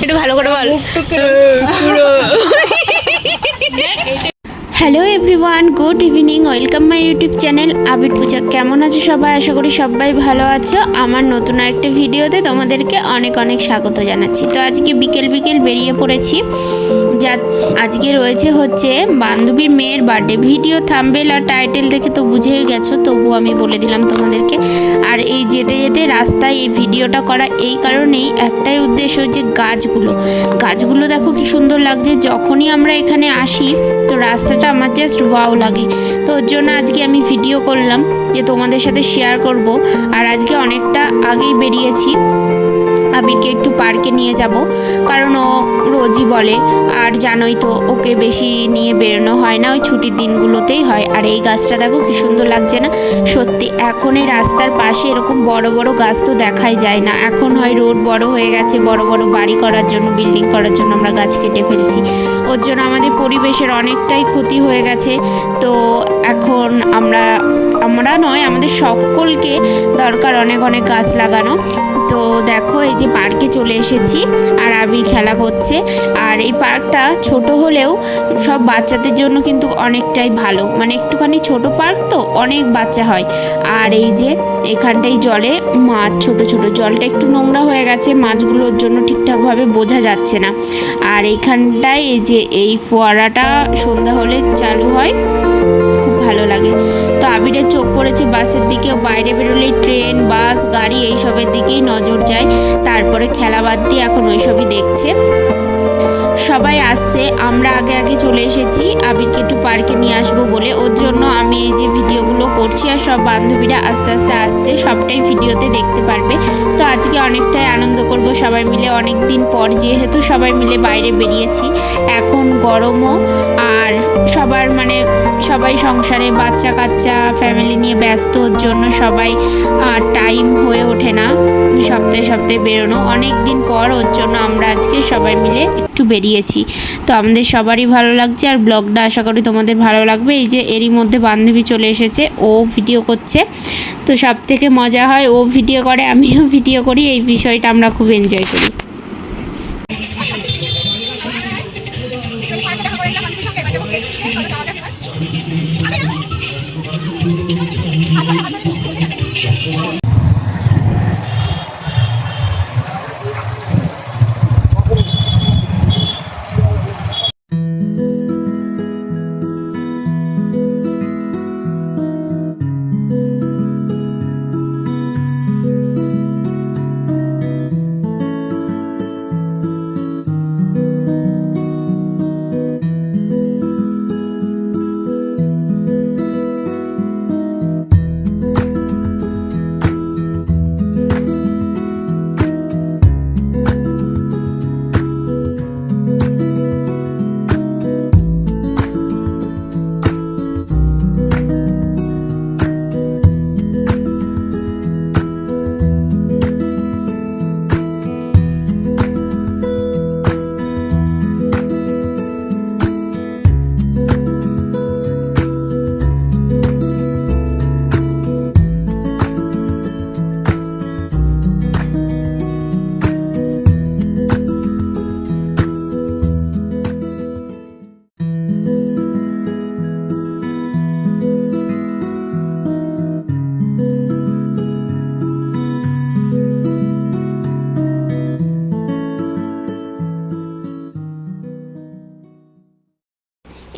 একটু ভালো করে বল পুরো hello everyone good evening welcome my YouTube channel Abir Puja কেমন আছো সবাই? আশা করি সবাই ভালো আছো। আমার নতুন আরেকটা ভিডিওতে তোমাদেরকে অনেক অনেক স্বাগত জানাচ্ছি। তো আজকে বিকেল বিকেল বেরিয়ে পড়েছি। যা আজকে রয়েছে হচ্ছে বান্ধবীর মেয়ের বার্থডে ভিডিও থাম্বেল আর টাইটেল দেখে তো বুঝেই গেছো তবু আমি বলে দিলাম তোমাদেরকে। আর এই যেতে যেতে রাস্তায় এই ভিডিওটা করা এই কারণেই একটাই উদ্দেশ্য যে গাছগুলো। গাছগুলো দেখো কি সুন্দর লাগছে, যখনই আমরা এখানে আসি, তো রাস্তাটা আমার জাস্ট ওয়াও লাগে। তো ওর জন্য আজকে আমি ভিডিও করলাম যে তোমাদের সাথে শেয়ার করব। আর আজকে অনেকটা আগেই বেরিয়েছি। আবিরকে একটু পার্কে নিয়ে যাব। কারণ ও রোজই বলে, আর জানোই তো, ওকে বেশি নিয়ে বেরোনো হয় না, ওই ছুটির দিনগুলোতেই হয়। আর এই গাছটা দেখো কি সুন্দর লাগছে না? সত্যি, এখন এই রাস্তার পাশে এরকম বড় বড় গাছ তো দেখাই যায় না। এখন হয় রোড বড় হয়ে গেছে, বড় বড় বাড়ি করার জন্য, বিল্ডিং করার জন্য আমরা গাছ কেটে ফেলছি। ওর জন্য আমাদের পরিবেশের অনেকটাই ক্ষতি হয়ে গেছে। তো এখন আমরা আমরা নয়, আমাদের সকলকে দরকার অনেক অনেক গাছ লাগানো। তো দেখো, এই যে পার্কে চলে এসেছি আর আবির খেলা করছে। আর এই পার্কটা ছোট হলেও সব বাচ্চাদের জন্য কিন্তু অনেকটাই ভালো। মানে একটুখানি ছোট পার্ক তো অনেক বাচ্চা হয়। আর এই যে এখানটাই জলে মাছ, ছোট ছোট জলটা একটু নোংরা হয়ে গেছে, মাছগুলোর জন্য ঠিকঠাকভাবে বোঝা যাচ্ছে না। আর এইখানটায় এই যে এই ফোয়ারাটা সন্ধ্যা হলে চালু হয়, খুব ভালো লাগে। তো আবিরের চোখ পড়েছে বাসের দিকে। বাইরে বেরোলেই ট্রেন, বাস, গাড়ি এইসবের দিকেই নজর যায়। তারপরে খেলা বাদ দিয়ে এখন ওইসবই দেখছে। সবাই আসছে, আমরা আগে আগে চলে এসেছি। আবিরকে একটু পার্কে নিয়ে আসব বলে। ওর জন্য আমি এই যে ভিডিওগুলো করছি আর সব বান্ধবীরা আস্তে আস্তে আসছে। সবটাই ভিডিওতে দেখতে পারবে। তো আজকে অনেকটাই আনন্দ করব সবাই মিলে। অনেক দিন পর যেহেতু সবাই মিলে বাইরে বেরিয়েছি, এখন গরমও আর সবার মানে সবাই সংসারে বাচ্চা কাচ্চা ফ্যামিলি নিয়ে ব্যস্ত, ওর জন্য সবাই টাইম হয়ে ওঠে না। সপ্তাহে সপ্তাহে বেরোনো। অনেক দিন পর ওর জন্য আমরা আজকে সবাই মিলে একটু বেরিয়েছি। তো আমাদের সবারই ভালো লাগছে আর ব্লগটা আশা করি তোমাদের ভালো লাগবে। এই যে এরই মধ্যে বান্ধবী চলে এসেছে, ও ভিডিও করছে। তো সব থেকে মজা হয় ও ভিডিও করে, আমিও ভিডিও করি, এই বিষয়টা আমরা খুব এনজয় করি।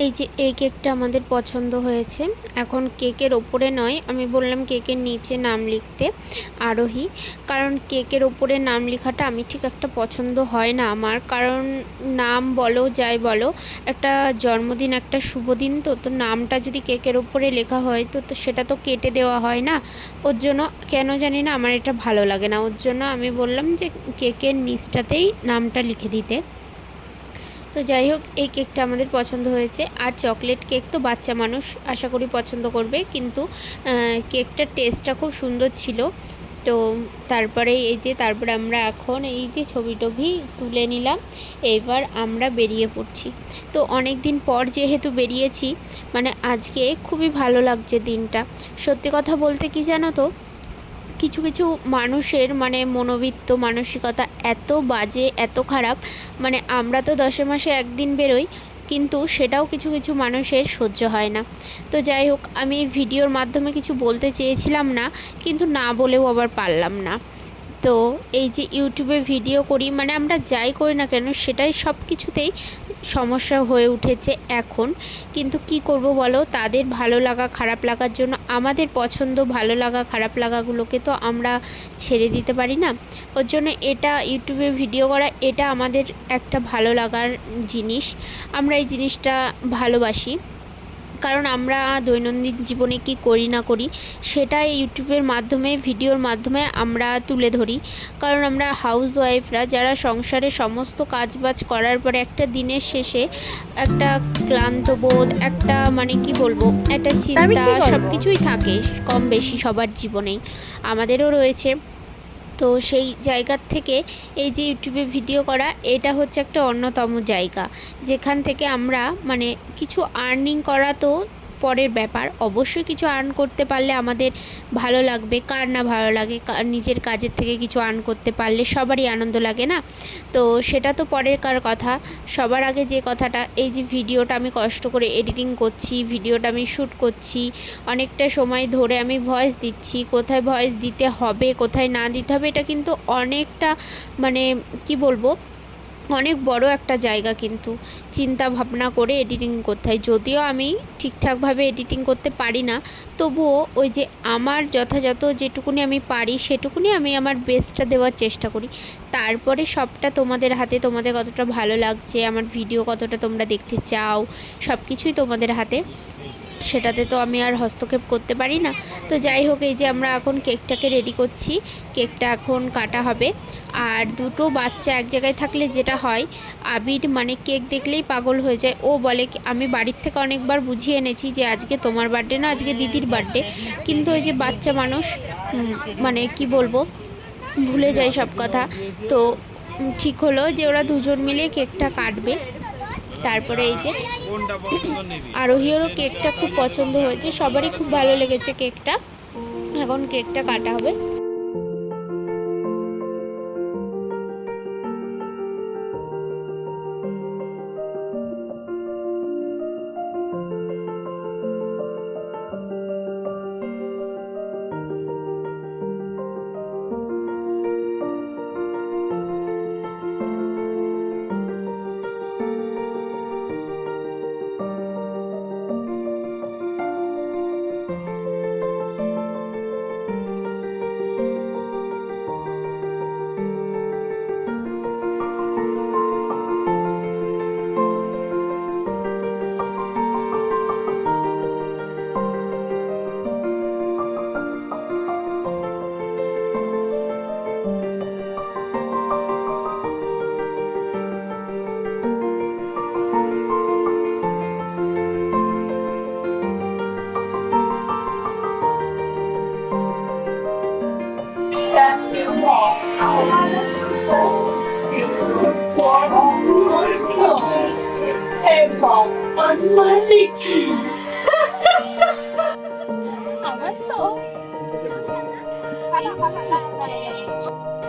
এই যে এই কেকটা আমাদের পছন্দ হয়েছে। এখন কেকের ওপরে নয়, আমি বললাম কেকের নিচে নাম লিখতে, আরোহী। কারণ কেকের ওপরে নাম লেখাটা আমি ঠিক একটা পছন্দ হয় না আমার। কারণ নাম বলো, যাই বলো, একটা জন্মদিন, একটা শুভ দিন তো তো নামটা যদি কেকের ওপরে লেখা হয়, তো তো সেটা তো কেটে দেওয়া হয় না। ওর জন্য কেন জানি না, আমার এটা ভালো লাগে না। ওর জন্য আমি বললাম যে কেকের নিচটাতেই নামটা লিখে দিতে। তো যাই হোক, এই কেকটা আমাদের পছন্দ হয়েছে। আর চকলেট কেক তো বাচ্চা মানুষ আশা করি পছন্দ করবে, কিন্তু কেকটার টেস্টটা খুব সুন্দর ছিল। তো তারপরে এই যে, তারপরে আমরা এখন এই যে ছবি টবি তুলে নিলাম। এইবার আমরা বেরিয়ে পড়ছি। তো অনেক দিন পর যেহেতু বেরিয়েছি মানে আজকে খুবই ভালো লাগছে দিনটা। সত্যি কথা বলতে কি জানো তো কিছু কিছু মানুষের মানে মনোবিত্ত মানসিকতা এত বাজে, এত খারাপ মানে আমরা তো দশে মাসে একদিন বেরোই, কিন্তু সেটাও কিছু কিছু মানুষের সহ্য হয় না। তো যাই হোক, আমি ভিডিওর মাধ্যমে কিছু বলতে চেয়েছিলাম না, কিন্তু না বলেও আবার পারলাম না। তো এই যে ইউটিউবে ভিডিও করি মানে আমরা যাই করি না কেন, সেটাই সব কিছুতেই সমস্যা হয়ে উঠেছে এখন। কিন্তু কি করব বলো? তাদের ভালো লাগা, খারাপ লাগার জন্য আমাদের পছন্দ ভালো লাগা, খারাপ লাগাগুলোকে তো আমরা ছেড়ে দিতে পারি না। ওর জন্য এটা ইউটিউবে ভিডিও করা, এটা আমাদের একটা ভালো লাগার জিনিস। আমরা এই জিনিসটা ভালোবাসি। কারণ আমরা দৈনন্দিন জীবনে কি করি না করি সেটা ইউটিউবের মাধ্যমে ভিডিওর মাধ্যমে আমরা তুলে ধরি। কারণ আমরা হাউস ওয়াইফরা যারা সংসারে সমস্ত কাজবাজ করার পরে একটা দিনের শেষে একটা ক্লান্ত বোধ একটা মানে কি বলব একটা চিন্তা সব কিছুই থাকে কম বেশি সবার জীবনেই। আমাদেরও রয়েছে। তো সেই জায়গার থেকে এই যে ইউটিউবে ভিডিও করা, এটা হচ্ছে একটা অন্যতম জায়গা। যেখান থেকে আমরা মানে কিছু আর্নিং করা তো পরের ব্যাপার। অবশ্যই কিছু আর্ন করতে পারলে আমাদের ভালো লাগবে। কার না ভালো লাগে? নিজের কাজের থেকে কিছু আর্ন করতে পারলে সবারই আনন্দ লাগে না? তো সেটা তো পরের কার কথা। সবার আগে যে কথাটা, এই যে ভিডিওটা আমি কষ্ট করে এডিটিং করছি, ভিডিওটা আমি শ্যুট করছি, অনেকটা সময় ধরে আমি ভয়েস দিচ্ছি, কোথায় ভয়েস দিতে হবে, কোথায় না দিতে হবে, এটা কিন্তু অনেকটা মানে কি বলব? অনেক বড় একটা জায়গা কিন্তু। চিন্তা ভাবনা করে এডিটিং করতে হয়। যদিও আমি ঠিকঠাকভাবে এডিটিং করতে পারি না, তবুও ওই যে আমার যথাযথ যেটুকুনি আমি পারি, সেটুকুনি আমি আমার বেস্টটা দেওয়ার চেষ্টা করি। তারপরে সবটা তোমাদের হাতে, তোমাদের কতটা ভালো লাগছে, আমার ভিডিও কতটা তোমরা দেখতে চাও সব কিছুই তোমাদের হাতে। সেটাতে তো আমি আর হস্তক্ষেপ করতে পারি না। তো যাই হোক, এই যে আমরা এখন কেকটাকে রেডি করছি। কেকটা এখন কাটা হবে। আর দুটো বাচ্চা এক জায়গায় থাকলে যেটা হয়, আবির মানে কেক দেখলেই পাগল হয়ে যায়। ও বলে আমি বাড়ির থেকে অনেকবার বুঝিয়ে এনেছি যে আজকে তোমার বার্থডে না, আজকে দিদির বার্থডে কিন্তু ওই যে বাচ্চা মানুষ মানে কি বলব, ভুলে যায় সব কথা। তো ঠিক হলো যে ওরা দুজন মিলে কেকটা কাটবে। তারপরে এই যে আরোহীরও কেকটা খুব পছন্দ হয়েছে সবারই খুব ভালো লেগেছে কেকটা। এখন কেকটা কাটা হবে।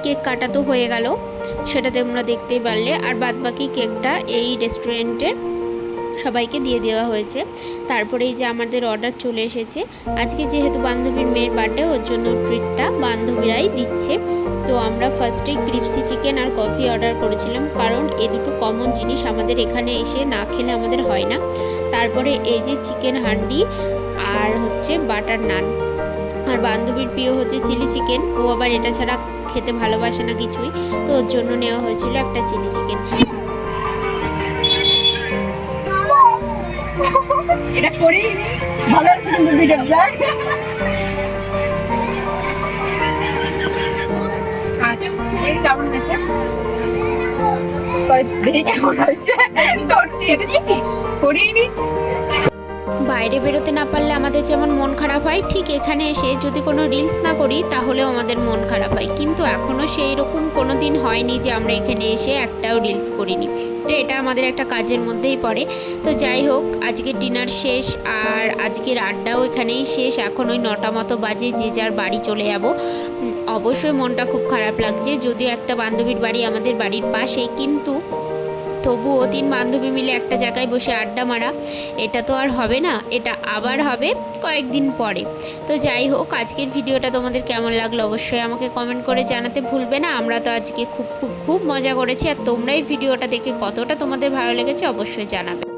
কেক কাটা তো হয়ে গেল। সেটা তোমরা দেখতেই পারলে। আর বাদ বাকি কেকটা এই রেস্টুরেন্টে সবাইকে দিয়ে দেওয়া হয়েছে। তারপরে এই যে আমাদের অর্ডার চলে এসেছে। আজকে যেহেতু বান্ধবীর মেয়ের বার্থডে ওর জন্য ট্রিটটা বান্ধবীরাই দিচ্ছে। তো আমরা ফার্স্টে ক্রিপসি চিকেন আর কফি অর্ডার করেছিলাম, কারণ এ দুটো কমন জিনিস আমাদের এখানে এসে না খেলে আমাদের হয় না। তারপরে এই যে চিকেন হান্ডি আর হচ্ছে বাটার নান আর বান্ধবীর প্রিয় হচ্ছে চিলি চিকেন ও আবার এটা ছাড়া খেতে ভালোবাসে না কিছুই। তো ওর জন্য নেওয়া হয়েছিল একটা চিলি চিকেন এটা করি ভালো হচ্ছে কিন্তু হয়েছে? দেখি কেমন হয়েছে? করছি এটা দেখি করিনি বাইরে বেরোতে না পারলে আমাদের যেমন মন খারাপ হয়, ঠিক এখানে এসে যদি কোনো রিলস না করি, তাহলেও আমাদের মন খারাপ হয়। কিন্তু এখনও সেই রকম কোনো দিন হয়নি যে আমরা এখানে এসে একটাও রিলস করিনি। তো এটা আমাদের একটা কাজের মধ্যেই পড়ে। তো যাই হোক আজকে ডিনার শেষ আর আজকের আড্ডাও এখানেই শেষ। এখন ওই নটা মতো বাজে, যে যার বাড়ি চলে যাব। অবশ্যই মনটা খুব খারাপ লাগছে। যদিও একটা বান্ধবীর বাড়ি আমাদের বাড়ির পাশেই কিন্তু তবুও তিন বান্ধবী মিলে একটা জায়গায় বসে আড্ডা মারা, এটা তো আর হবে না, এটা আবার হবে কয়েকদিন পরে। তো যাই হোক, আজকের ভিডিওটা তোমাদের কেমন লাগল অবশ্যই আমাকে কমেন্ট করে জানাতে ভুলবে না। আমরা তো আজকে খুব খুব খুব মজা করেছি, আর তোমরা এই ভিডিওটা দেখে কতটা তোমাদের ভালো লেগেছে অবশ্যই জানাবে।